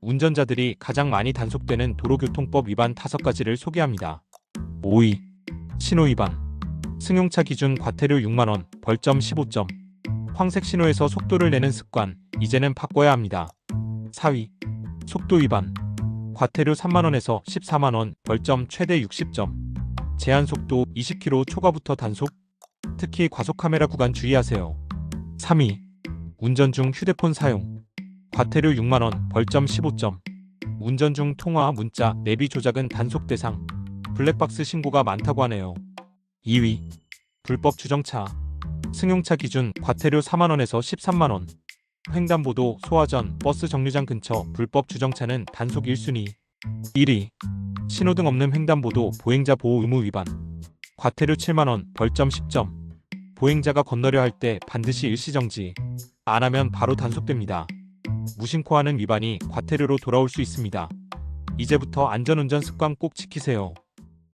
운전자들이 가장 많이 단속되는 도로교통법 위반 5가지를 소개합니다. 5위. 신호 위반. 승용차 기준 과태료 6만원, 벌점 15점. 황색 신호에서 속도를 내는 습관, 이제는 바꿔야 합니다. 4위. 속도 위반. 과태료 3만원에서 14만원, 벌점 최대 60점. 제한 속도 20km 초과부터 단속. 특히 과속 카메라 구간 주의하세요. 3위. 운전 중 휴대폰 사용. 과태료 6만원, 벌점 15점. 운전 중 통화, 문자, 내비 조작은 단속 대상. 블랙박스 신고가 많다고 하네요. 2위. 불법 주정차. 승용차 기준 과태료 4만원에서 13만원. 횡단보도, 소화전, 버스 정류장 근처 불법 주정차는 단속 1순위. 1위. 신호등 없는 횡단보도 보행자 보호 의무 위반. 과태료 7만원, 벌점 10점. 보행자가 건너려 할 때 반드시 일시정지. 안 하면 바로 단속됩니다. 무심코 하는 위반이 과태료로 돌아올 수 있습니다. 이제부터 안전운전 습관 꼭 지키세요.